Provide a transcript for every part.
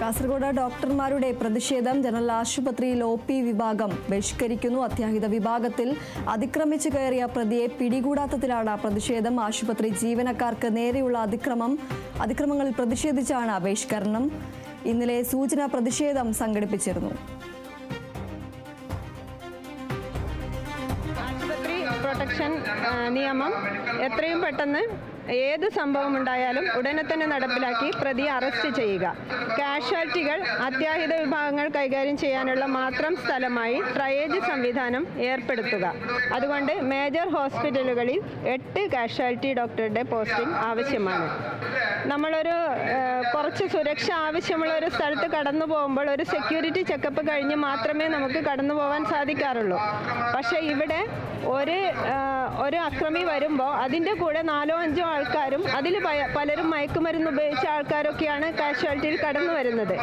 കാസർഗോഡ് ഡോക്ടർമാരുടെ പ്രതിഷേധം ജനറൽ ആശുപത്രിയിൽ ഒ പി വിഭാഗം ബഹിഷ്കരിക്കുന്നു. അത്യാഹിത വിഭാഗത്തിൽ അതിക്രമിച്ചു കയറിയ പ്രതിയെ പിടികൂടാത്തതിലാണ് പ്രതിഷേധം. ആശുപത്രി ജീവനക്കാർക്ക് നേരെയുള്ള അതിക്രമം അതിക്രമങ്ങളിൽ പ്രതിഷേധിച്ചാണ് ബഹിഷ്കരണം. ഇന്നലെ സൂചന പ്രതിഷേധം സംഘടിപ്പിച്ചിരുന്നു. ആശുപത്രി പ്രൊട്ടക്ഷൻ നിയമം എത്രയും പെട്ടെന്ന് ഏത് സംഭവം ഉണ്ടായാലും ഉടനെ തന്നെ നടപ്പിലാക്കി പ്രതിയെ അറസ്റ്റ് ചെയ്യുക. കാഷ്വാലിറ്റികൾ അത്യാഹിത വിഭാഗങ്ങൾ കൈകാര്യം ചെയ്യാനുള്ള മാത്രം സ്ഥലമായി ട്രയേജ് സംവിധാനം ഏർപ്പെടുത്തുക. അതുകൊണ്ട് മേജർ ഹോസ്പിറ്റലുകളിൽ എട്ട് കാഷ്വാലിറ്റി ഡോക്ടറുടെ പോസ്റ്റിംഗ് ആവശ്യമാണ്. നമ്മളൊരു കുറച്ച് സുരക്ഷ ആവശ്യമുള്ള ഒരു സ്ഥലത്ത് കടന്നു പോകുമ്പോൾ ഒരു സെക്യൂരിറ്റി ചെക്കപ്പ് കഴിഞ്ഞ് മാത്രമേ നമുക്ക് കടന്നു പോകാൻ സാധിക്കാറുള്ളൂ. പക്ഷേ ഇവിടെ ഒരു ഒരു അക്രമി വരുമ്പോൾ അതിന്റെ കൂടെ നാലോ അഞ്ചോ ആൾക്കാരും അതിൽ പലരും മയക്കുമരുന്ന് ഉപയോഗിച്ച ആൾക്കാരൊക്കെയാണ് കാഷ്വാലിറ്റിയിൽ കടന്നു വരുന്നത്.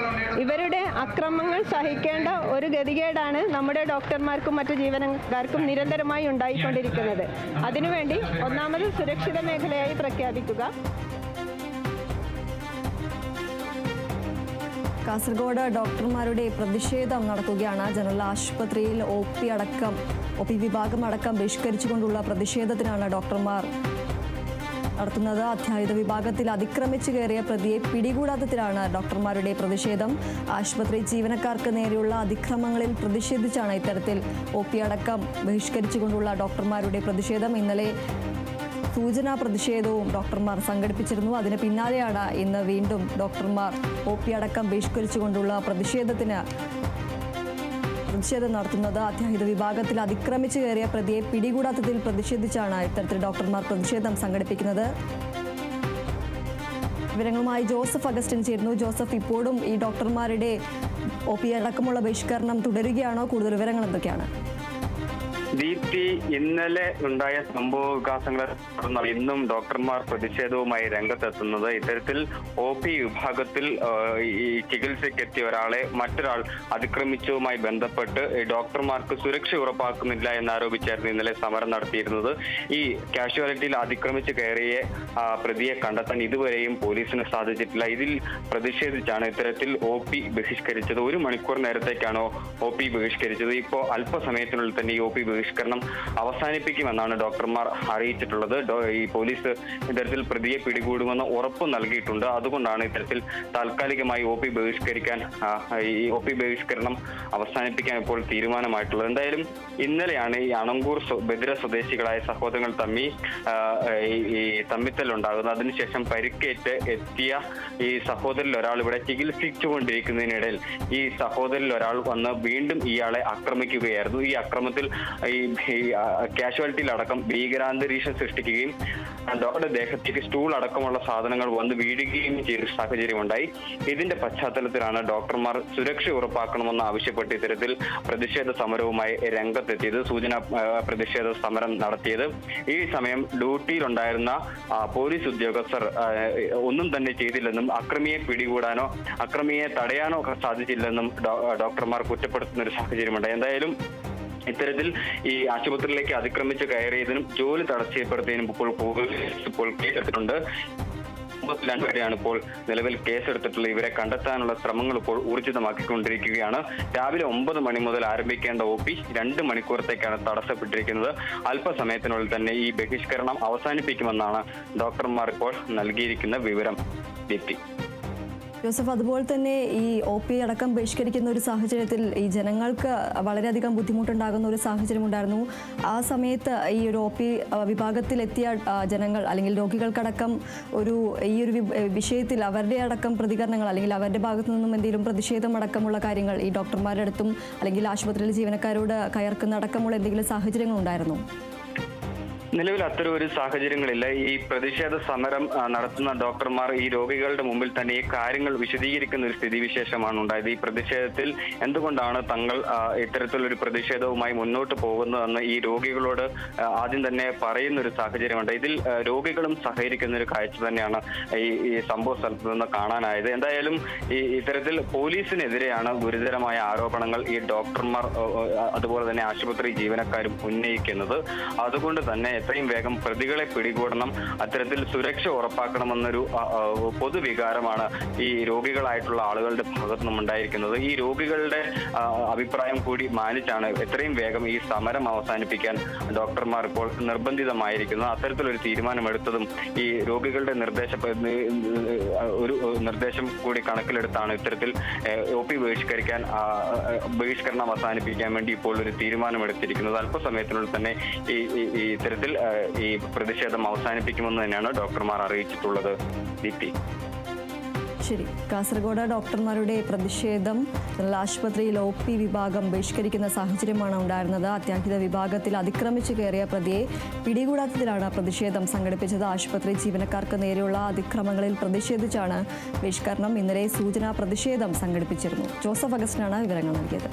ഇവരുടെ അക്രമങ്ങൾ സഹിക്കേണ്ട ഒരു ഗതികേടാണ് നമ്മുടെ ഡോക്ടർമാർക്കും മറ്റു ജീവനക്കാർക്കും നിരന്തരമായി ഉണ്ടായിക്കൊണ്ടിരിക്കുന്നത്. അതിനുവേണ്ടി ഒന്നാമത് സുരക്ഷിത മേഖലയായി പ്രഖ്യാപിക്കുക. കാസർഗോഡ് ഡോക്ടർമാരുടെ പ്രതിഷേധം നടക്കുകയാണ് ജനറൽ ആശുപത്രിയിൽ ഒ പി അടക്കം ഒ പി വിഭാഗം അടക്കം ബഹിഷ്കരിച്ചുകൊണ്ടുള്ള പ്രതിഷേധത്തിനാണ് ഡോക്ടർമാർ നടത്തുന്നത്. അധ്യായുധ വിഭാഗത്തിൽ അതിക്രമിച്ചു കയറിയ പ്രതിയെ പിടികൂടാത്തതിലാണ് ഡോക്ടർമാരുടെ പ്രതിഷേധം. ആശുപത്രി ജീവനക്കാർക്ക് നേരെയുള്ള അതിക്രമങ്ങളിൽ പ്രതിഷേധിച്ചാണ് ഇത്തരത്തിൽ ഒ പി അടക്കം ബഹിഷ്കരിച്ചുകൊണ്ടുള്ള ഡോക്ടർമാരുടെ പ്രതിഷേധം. ഇന്നലെ സൂചനാ പ്രതിഷേധവും ഡോക്ടർമാർ സംഘടിപ്പിച്ചിരുന്നു. അതിന് പിന്നാലെയാണ് ഇന്ന് വീണ്ടും ഡോക്ടർമാർ ഒ പി അടക്കം ബഹിഷ്കരിച്ചുകൊണ്ടുള്ള പ്രതിഷേധത്തിന് പ്രതിഷേധം നടത്തുന്നത് അത്യാഹിത വിഭാഗത്തിൽ അതിക്രമിച്ചു കയറിയ പ്രതിയെ പിടികൂടാത്തതിൽ പ്രതിഷേധിച്ചാണ് ഇത്തരത്തിൽ ഡോക്ടർമാർ പ്രതിഷേധം സംഘടിപ്പിക്കുന്നത്. വിവരങ്ങളുമായി ജോസഫ് അഗസ്റ്റിൻ ചേരുന്നു ജോസഫ് ഇപ്പോഴും ഈ ഡോക്ടർമാരുടെ ഒ പി അടക്കമുള്ള ബഹിഷ്കരണം തുടരുകയാണോ? കൂടുതൽ വിവരങ്ങൾ എന്തൊക്കെയാണ്? ദീപ്തി ഇന്നലെ ഉണ്ടായ സംഭവ വികാസങ്ങളെ തുടർന്ന് ഇന്നും ഡോക്ടർമാർ പ്രതിഷേധവുമായി രംഗത്തെത്തുന്നത്. ഇത്തരത്തിൽ ഒ പി വിഭാഗത്തിൽ ഈ ചികിത്സയ്ക്ക് എത്തിയ ഒരാളെ മറ്റൊരാൾ അതിക്രമിച്ചതുമായി ബന്ധപ്പെട്ട് ഡോക്ടർമാർക്ക് സുരക്ഷ ഉറപ്പാക്കുന്നില്ല എന്നാരോപിച്ചായിരുന്നു ഇന്നലെ സമരം നടത്തിയിരുന്നത്. ഈ കാഷ്വാലിറ്റിയിൽ അതിക്രമിച്ച് കയറിയ പ്രതിയെ കണ്ടെത്താൻ ഇതുവരെയും പോലീസിന് സാധിച്ചിട്ടില്ല. ഇതിൽ പ്രതിഷേധിച്ചാണ് ഇത്തരത്തിൽ ഒ പി ബഹിഷ്കരിച്ചത്. ഒരു മണിക്കൂർ നേരത്തേക്കാണോ ഒ പി ബഹിഷ്കരിച്ചത്? ഇപ്പോൾ അല്പസമയത്തിനുള്ളിൽ തന്നെ ഈ ഒ പി ബഹിഷ്കരണം അവസാനിപ്പിക്കുമെന്നാണ് ഡോക്ടർമാർ അറിയിച്ചിട്ടുള്ളത്. ഈ പോലീസ് ഇത്തരത്തിൽ പ്രതിയെ പിടികൂടുമെന്ന് ഉറപ്പ് നൽകിയിട്ടുണ്ട്. അതുകൊണ്ടാണ് ഇത്തരത്തിൽ താൽക്കാലികമായി ഒ പി ബഹിഷ്കരിക്കാൻ ഈ ഒ പി ബഹിഷ്കരണം അവസാനിപ്പിക്കാൻ ഇപ്പോൾ തീരുമാനമായിട്ടുള്ളത്. എന്തായാലും ഇന്നലെയാണ് ഈ അണങ്കൂർ ബദിര സ്വദേശികളായ സഹോദരങ്ങൾ തമ്മി ഈ തമ്മിത്തലുണ്ടാകുന്നത് അതിനുശേഷം പരിക്കേറ്റ് എത്തിയ ഈ സഹോദരിൽ ഒരാൾ ഇവിടെ ചികിത്സിച്ചുകൊണ്ടിരിക്കുന്നതിനിടയിൽ ഈ സഹോദരിൽ ഒരാൾ വന്ന് വീണ്ടും ഇയാളെ ആക്രമിക്കുകയായിരുന്നു. ഈ അക്രമത്തിൽ ഈ കാഷ്വാലിറ്റിയിലടക്കം ഭീകരാന്തരീക്ഷം സൃഷ്ടിക്കുകയും ഡോക്ടറുടെ ദേഹത്തേക്ക് സ്റ്റൂൾ അടക്കമുള്ള സാധനങ്ങൾ വന്ന് വീഴുകയും ചെയ്ത സാഹചര്യം ഉണ്ടായി. ഇതിന്റെ പശ്ചാത്തലത്തിലാണ് ഡോക്ടർമാർ സുരക്ഷ ഉറപ്പാക്കണമെന്ന് ആവശ്യപ്പെട്ട് ഇത്തരത്തിൽ പ്രതിഷേധ സമരവുമായി രംഗത്തെത്തിയത് സൂചന പ്രതിഷേധ സമരം നടത്തിയത്. ഈ സമയം ഡ്യൂട്ടിയിലുണ്ടായിരുന്ന പോലീസ് ഉദ്യോഗസ്ഥർ ഒന്നും തന്നെ ചെയ്തില്ലെന്നും അക്രമിയെ പിടികൂടാനോ അക്രമിയെ തടയാനോ സാധിച്ചില്ലെന്നും ഡോക്ടർമാർ കുറ്റപ്പെടുത്തുന്ന ഒരു സാഹചര്യമുണ്ട്. എന്തായാലും ഇത്തരത്തിൽ ഈ ആശുപത്രിയിലേക്ക് അതിക്രമിച്ച് കയറിയതിനും ജോലി തടസ്സപ്പെടുത്തിയതിനും ഇപ്പോൾ പോലീസ് ഇപ്പോൾ കേസെടുത്തിട്ടുണ്ട്. രണ്ടുപേരെയാണ് ഇപ്പോൾ നിലവിൽ കേസെടുത്തിട്ടുള്ളത്. ഇവരെ കണ്ടെത്താനുള്ള ശ്രമങ്ങൾ ഇപ്പോൾ ഊർജിതമാക്കിക്കൊണ്ടിരിക്കുകയാണ്. രാവിലെ ഒമ്പത് മണി മുതൽ ആരംഭിക്കേണ്ട ഒ പി രണ്ട് മണിക്കൂറത്തേക്കാണ് തടസ്സപ്പെട്ടിരിക്കുന്നത്. അല്പസമയത്തിനുള്ളിൽ തന്നെ ഈ ബഹിഷ്കരണം അവസാനിപ്പിക്കുമെന്നാണ് ഡോക്ടർമാർ ഇപ്പോൾ നൽകിയിരിക്കുന്ന വിവരം. ദീപ്തി ജോസഫ് അതുപോലെ തന്നെ ഈ ഒ പി അടക്കം ബഹിഷ്കരിക്കുന്ന ഒരു സാഹചര്യത്തിൽ ഈ ജനങ്ങൾക്ക് വളരെയധികം ബുദ്ധിമുട്ടുണ്ടാകുന്ന ഒരു സാഹചര്യം ഉണ്ടായിരുന്നു. ആ സമയത്ത് ഈ ഒരു ഒ പി വിഭാഗത്തിലെത്തിയ ജനങ്ങൾ അല്ലെങ്കിൽ രോഗികൾക്കടക്കം ഒരു ഈ ഒരു വിഷയത്തിൽ അവരുടെ അടക്കം പ്രതികരണങ്ങൾ അല്ലെങ്കിൽ അവരുടെ ഭാഗത്തു നിന്നും എന്തെങ്കിലും പ്രതിഷേധം അടക്കമുള്ള കാര്യങ്ങൾ ഈ ഡോക്ടർമാരുടെ അടുത്തും അല്ലെങ്കിൽ ആശുപത്രിയിലെ ജീവനക്കാരോട് കയർക്കുന്ന അടക്കമുള്ള എന്തെങ്കിലും സാഹചര്യങ്ങൾ ഉണ്ടായിരുന്നു നിലവിൽ അത്തരം ഒരു സാഹചര്യങ്ങളില്ല. ഈ പ്രതിഷേധ സമരം നടത്തുന്ന ഡോക്ടർമാർ ഈ രോഗികളുടെ മുമ്പിൽ തന്നെ ഈ കാര്യങ്ങൾ വിശദീകരിക്കുന്ന ഒരു സ്ഥിതിവിശേഷമാണ് ഉണ്ടായത്. ഈ പ്രതിഷേധത്തിൽ എന്തുകൊണ്ടാണ് തങ്ങൾ ഇത്തരത്തിലൊരു പ്രതിഷേധവുമായി മുന്നോട്ട് പോകുന്നതെന്ന് ഈ രോഗികളോട് ആദ്യം തന്നെ പറയുന്ന ഒരു സാഹചര്യമുണ്ട്. ഇതിൽ രോഗികളും സഹകരിക്കുന്ന ഒരു കാഴ്ച തന്നെയാണ് ഈ ഈ സംഭവ സ്ഥലത്ത് നിന്ന് കാണാനായത്. എന്തായാലും ഈ ഇത്തരത്തിൽ പോലീസിനെതിരെയാണ് ഗുരുതരമായ ആരോപണങ്ങൾ ഈ ഡോക്ടർമാർ അതുപോലെ തന്നെ ആശുപത്രി ജീവനക്കാരും ഉന്നയിക്കുന്നത്. അതുകൊണ്ട് തന്നെ എത്രയും വേഗം പ്രതികളെ പിടികൂടണം അത്തരത്തിൽ സുരക്ഷ ഉറപ്പാക്കണമെന്നൊരു പൊതുവികാരമാണ് ഈ രോഗികളായിട്ടുള്ള ആളുകളുടെ ഭാഗത്തു നിന്നും ഉണ്ടായിരിക്കുന്നത് ഈ രോഗികളുടെ അഭിപ്രായം കൂടി മാനിച്ചാണ് എത്രയും വേഗം ഈ സമരം അവസാനിപ്പിക്കാൻ ഡോക്ടർമാർ ഇപ്പോൾ നിർബന്ധിതമായിരിക്കുന്നത്. അത്തരത്തിലൊരു തീരുമാനമെടുത്തതും ഈ രോഗികളുടെ നിർദ്ദേശ ഒരു നിർദ്ദേശം കൂടി കണക്കിലെടുത്താണ് ഇത്തരത്തിൽ ഒ പി ബഹിഷ്കരിക്കാൻ ബഹിഷ്കരണം അവസാനിപ്പിക്കാൻ വേണ്ടി ഇപ്പോൾ ഒരു തീരുമാനമെടുത്തിരിക്കുന്നത്. അല്പസമയത്തിനുള്ളിൽ തന്നെ ഈ ഇത്തരത്തിൽ ഈ പ്രതിഷേധം അവസാനിപ്പിക്കുമെന്ന് തന്നെയാണ് ഡോക്ടർമാർ അറിയിച്ചിട്ടുള്ളത് ദീപ്തി ശരി. കാസർഗോഡ് ഡോക്ടർമാരുടെ പ്രതിഷേധം ആശുപത്രിയിൽ ഒ പി വിഭാഗം ബഹിഷ്കരിക്കുന്ന സാഹചര്യമാണ് ഉണ്ടായിരുന്നത്. അത്യാഹിത വിഭാഗത്തിൽ അതിക്രമിച്ചു കയറിയ പ്രതിയെ പിടികൂടാത്തതിലാണ് പ്രതിഷേധം സംഘടിപ്പിച്ചത്. ആശുപത്രി ജീവനക്കാർക്ക് നേരെയുള്ള അതിക്രമങ്ങളിൽ പ്രതിഷേധിച്ചാണ് ബഹിഷ്കരണം. ഇന്നലെ സൂചനാ പ്രതിഷേധം സംഘടിപ്പിച്ചിരുന്നു. ജോസഫ് അഗസ്റ്റിനാണ് വിവരങ്ങൾ നൽകിയത്.